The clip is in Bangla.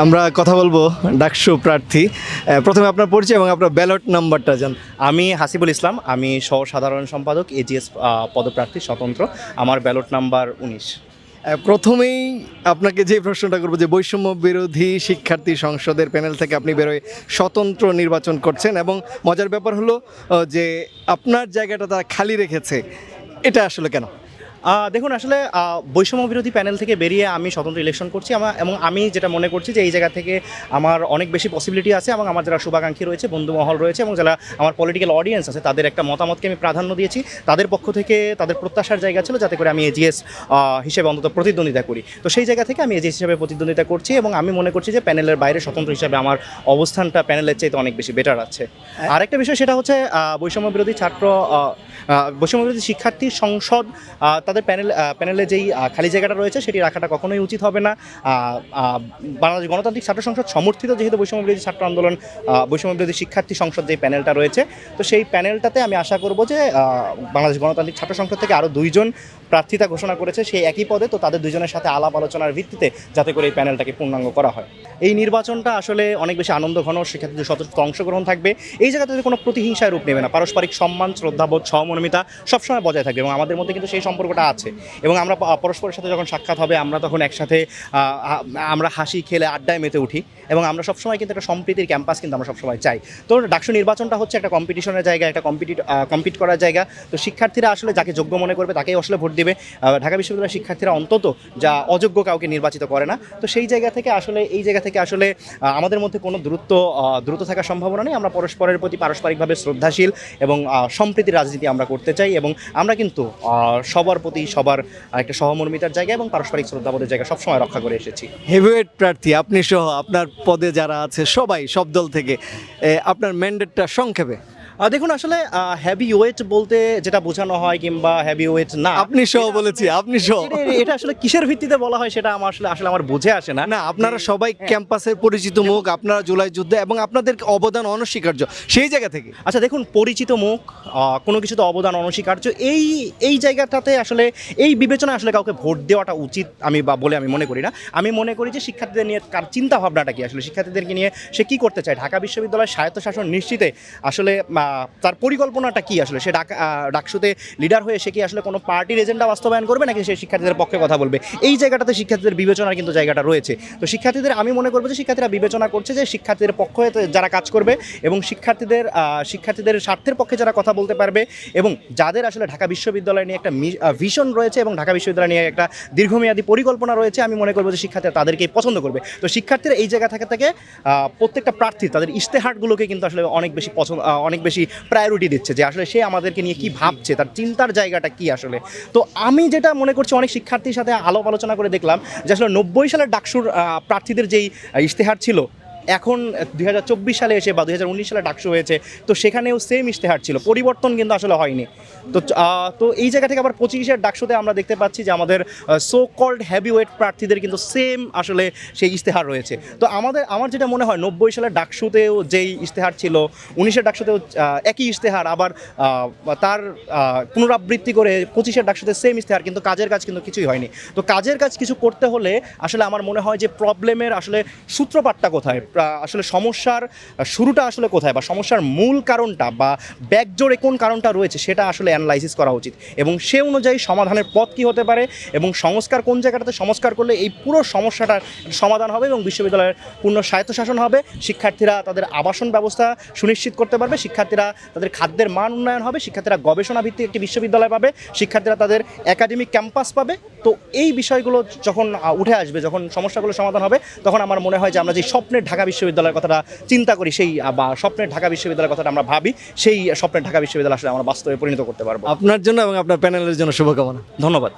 আমরা কথা বলব ডাকসু প্রার্থী। প্রথমে আপনার পরিচয় এবং আপনার ব্যালট নাম্বারটা জান। আমি হাসিবুল ইসলাম আমি সহ সাধারণ সম্পাদক এজিএস পদপ্রার্থী স্বতন্ত্র। আমার ব্যালট নাম্বার উনিশ। প্রথমেই আপনাকে যে প্রশ্নটা করব যে বৈষম্য বিরোধী শিক্ষার্থী সংসদের প্যানেল থেকে আপনি বেরোয় স্বতন্ত্র নির্বাচন করছেন এবং মজার ব্যাপার হলো যে আপনার জায়গাটা তারা খালি রেখেছে এটা আসলে কেন? দেখুন আসলে বৈষম্য বিরোধী প্যানেল থেকে বেরিয়ে আমি স্বতন্ত্র ইলেকশন করছি। আমার এবং আমি যেটা মনে করছি যে এই জায়গা থেকে আমার অনেক বেশি পসিবিলিটি আছে এবং আমার যারা শুভাকাঙ্ক্ষী রয়েছে বন্ধুমহল রয়েছে এবং যারা আমার পলিটিক্যাল অডিয়েন্স আছে তাদের একটা মতামতকে আমি প্রাধান্য দিয়েছি। তাদের পক্ষ থেকে তাদের প্রত্যাশার জায়গা ছিল যাতে করে আমি এজিএস হিসেবে অন্তত প্রতিদ্বন্দ্বিতা করি। তো সেই জায়গা থেকে আমি এজিএস হিসেবে প্রতিদ্বন্দ্বিতা করছি এবং আমি মনে করছি যে প্যানেলের বাইরে স্বতন্ত্র হিসেবে আমার অবস্থানটা প্যানেলের চাইতে অনেক বেশি বেটার আছে। আরেকটা বিষয় সেটা হচ্ছে বৈষম্য বিরোধী ছাত্র আহ, আহ, বৈষম্য বিরোধী শিক্ষার্থী সংসদ তাদের প্যানেল প্যানেলে যেই খালি জায়গাটা রয়েছে সেটি রাখাটা কখনোই উচিত হবে না। বাংলাদেশ গণতান্ত্রিক ছাত্র সংসদ সমর্থিত যেহেতু বৈষম্যবিরোধী ছাত্র আন্দোলন বৈষম্যবিরোধী বৈষম্য বিরোধী শিক্ষার্থী সংসদ যে প্যানেলটা রয়েছে তো সেই প্যানেলটাতে আমি আশা করব যে বাংলাদেশ গণতান্ত্রিক ছাত্র সংসদ থেকে আরও দুইজন প্রার্থিতা ঘোষণা করেছে, সেই একই পদে তো তাদের দুজনের সাথে আলাপ আলোচনার ভিত্তিতে যাতে করে এই প্যানেলটাকে পূর্ণাঙ্গ করা হয়। এই নির্বাচনটা আসলে অনেক বেশি আনন্দ ঘন শিক্ষার্থীদের স্বতন্ত্র অংশগ্রহণ থাকবে, এই জায়গাতে যদি কোনো প্রতিহিংসায় রূপ নেবে না, পারস্পরিক সম্মান, শ্রদ্ধাবোধ, সহমর্মিতা সবসময় বজায় থাকবে এবং আমাদের মধ্যে কিন্তু সেই সম্পর্কটা আছে। এবং আমরা পরস্পরের সাথে যখন সাক্ষাৎ হবে, আমরা তখন একসাথে আমরা হাসি খেলে আড্ডায় মেতে উঠি এবং আমরা সবসময় কিন্তু একটা সম্প্রীতির ক্যাম্পাস কিন্তু আমরা সবসময় চাই। তো ডাকসু নির্বাচনটা হচ্ছে একটা কম্পিটিশনের জায়গা, একটা কম্পিটিট কম্পিট করার জায়গা। তো শিক্ষার্থীরা আসলে যাকে যোগ্য মনে করবে, তাকেই আসলে ভোট দিবে। ঢাকা বিশ্ববিদ্যালয়ের শিক্ষার্থীরা অন্তত যা অযোগ্য কাউকে নির্বাচিত করে না। তো সেই জায়গা থেকে আসলে, এই জায়গা থেকে আসলে আমাদের মধ্যে কোনো দ্রুত দূরত্ব থাকার সম্ভাবনা নেই। আমরা পরস্পরের প্রতি পারস্পরিকভাবে শ্রদ্ধাশীল এবং সম্প্রীতির রাজনীতি আমরা করতে চাই এবং আমরা কিন্তু সবার প্রতি সবার একটা সহমর্মিতার জায়গা এবং পারস্পরিক শ্রদ্ধাবোধের জায়গা সবসময় রক্ষা করে এসেছি। হেভিওয়েট প্রার্থী, আপনি সহ আপনার পদে যারা আছে সবাই, সব দল থেকে আপনার ম্যান্ডেটটা সংক্ষেপে। দেখুন আসলে হ্যাভি ওয়েট বলতে যেটা বোঝানো হয় কিংবা হ্যাভি ওয়েট না আপনি সহ বলেছি আপনি সহ। এটা- আসলে কিসের ভিত্তিতে বলা হয় সেটা আমার আসলে আসলে আমার বুঝে আসে না। না আপনারা সবাই ক্যাম্পাসের পরিচিত মুখ আপনারা জুলাই যুদ্ধে এবং আপনাদের অবদান অনস্বীকার্য সেই জায়গা থেকে। আচ্ছা দেখুন পরিচিত মুখ কোনো কিছুতে অবদান অনস্বীকার্য এই এই জায়গাটাতে আসলে এই বিবেচনায় আসলে কাউকে ভোট দেওয়াটা উচিত আমি বা বলে আমি মনে করি না। আমি মনে করি যে শিক্ষার্থীদের নিয়ে কার চিন্তা ভাবনাটা কি? আসলে শিক্ষার্থীদেরকে নিয়ে সে কি করতে চায়? ঢাকা বিশ্ববিদ্যালয়ের স্বায়ত্তশাসন নিশ্চিতে আসলে তার পরিকল্পনাটা কি আসলে? সে ডাক ডাকসুতে লিডার হয়ে সে কি আসলে কোনো পার্টির এজেন্ডা বাস্তবায়ন করবে নাকি সে শিক্ষার্থীদের পক্ষে কথা বলবে? এই জায়গাটাতে শিক্ষার্থীদের বিবেচনার কিন্তু জায়গাটা রয়েছে। তো শিক্ষার্থীদের, আমি মনে করব যে শিক্ষার্থীরা বিবেচনা করছে যে শিক্ষার্থীদের পক্ষ হয়ে যারা কাজ করবে এবং শিক্ষার্থীদের শিক্ষার্থীদের স্বার্থের পক্ষে যারা কথা বলতে পারবে এবং যাদের আসলে ঢাকা বিশ্ববিদ্যালয় নিয়ে একটা ভিশন রয়েছে এবং ঢাকা বিশ্ববিদ্যালয় নিয়ে একটা দীর্ঘমেয়াদী পরিকল্পনা রয়েছে, আমি মনে করব যে শিক্ষার্থীরা তাদেরকেই পছন্দ করবে। তো শিক্ষার্থীরা এই জায়গা থেকে থেকে প্রত্যেকটা প্রার্থী তাদের ইশতেহারগুলোকে কিন্তু আসলে অনেক বেশি পছন্দ অনেক বেশি প্রায়োরিটি দিচ্ছে যে আসলে সে আমাদেরকে নিয়ে কি ভাবছে, তার চিন্তার জায়গাটা কি আসলে? তো আমি যেটা মনে করছি অনেক শিক্ষার্থীর সাথে আলোপ আলোচনা করে দেখলাম যে আসলে নব্বই সালের ডাকসুর প্রার্থীদের যেই ইশতেহার ছিল এখন দুই হাজার চব্বিশ সালে এসে বা দু হাজার উনিশ সালে ডাকসু হয়েছে, তো সেখানেও সেম ইশতেহার ছিল, পরিবর্তন কিন্তু আসলে হয়নি। তো তো এই জায়গা থেকে আবার পঁচিশের ডাকসুতে আমরা দেখতে পাচ্ছি যে আমাদের সো কল্ড হ্যাভি ওয়েট প্রার্থীদের কিন্তু সেম আসলে সেই ইশতেহার রয়েছে। তো আমাদের, আমার যেটা মনে হয়, নব্বই সালের ডাকসুতেও যেই ইশতেহার ছিল, উনিশের ডাকসুতেও একই ইশতেহার, আবার তার পুনরাবৃত্তি করে পঁচিশের ডাকসুতে সেম ইশতেহার, কিন্তু কাজের কাজ কিন্তু কিছুই হয়নি। তো কাজের কাজ কিছু করতে হলে আসলে আমার মনে হয় যে প্রবলেমের আসলে সূত্রপাতটা কোথায়? আসলে সমস্যার, শুরুটা আসলে কোথায় বা সমস্যার মূল কারণটা বা ব্যাকজোরে কোন কারণটা রয়েছে সেটা আসলে অ্যানালাইসিস করা উচিত। এবং সে অনুযায়ী সমাধানের পথ কী হতে পারে এবং সংস্কার কোন জায়গাটাতে সংস্কার করলে এই পুরো সমস্যাটার সমাধান হবে এবং বিশ্ববিদ্যালয়ের পূর্ণ স্বায়ত্তশাসন হবে, শিক্ষার্থীরা তাদের আবাসন ব্যবস্থা সুনিশ্চিত করতে পারবে, শিক্ষার্থীরা তাদের খাদ্যের মান উন্নয়ন হবে, শিক্ষার্থীরা গবেষণা ভিত্তিক একটি বিশ্ববিদ্যালয় পাবে, শিক্ষার্থীরা তাদের একাডেমিক ক্যাম্পাস পাবে। তো এই বিষয়গুলো যখন উঠে আসবে, যখন সমস্যাগুলো সমাধান হবে, তখন আমার মনে হয় যে আমরা যে স্বপ্নের ঢাকা বিশ্ববিদ্যালয়ের কথাটা চিন্তা করি, সেই বা স্বপ্নের ঢাকা বিশ্ববিদ্যালয়ের কথাটা আমরা ভাবি, সেই স্বপ্নের ঢাকা বিশ্ববিদ্যালয় আসলে আমরা বাস্তবে পরিণত করতে পারব। আপনার জন্য এবং আপনার প্যানেলের জন্য শুভকামনা। ধন্যবাদ।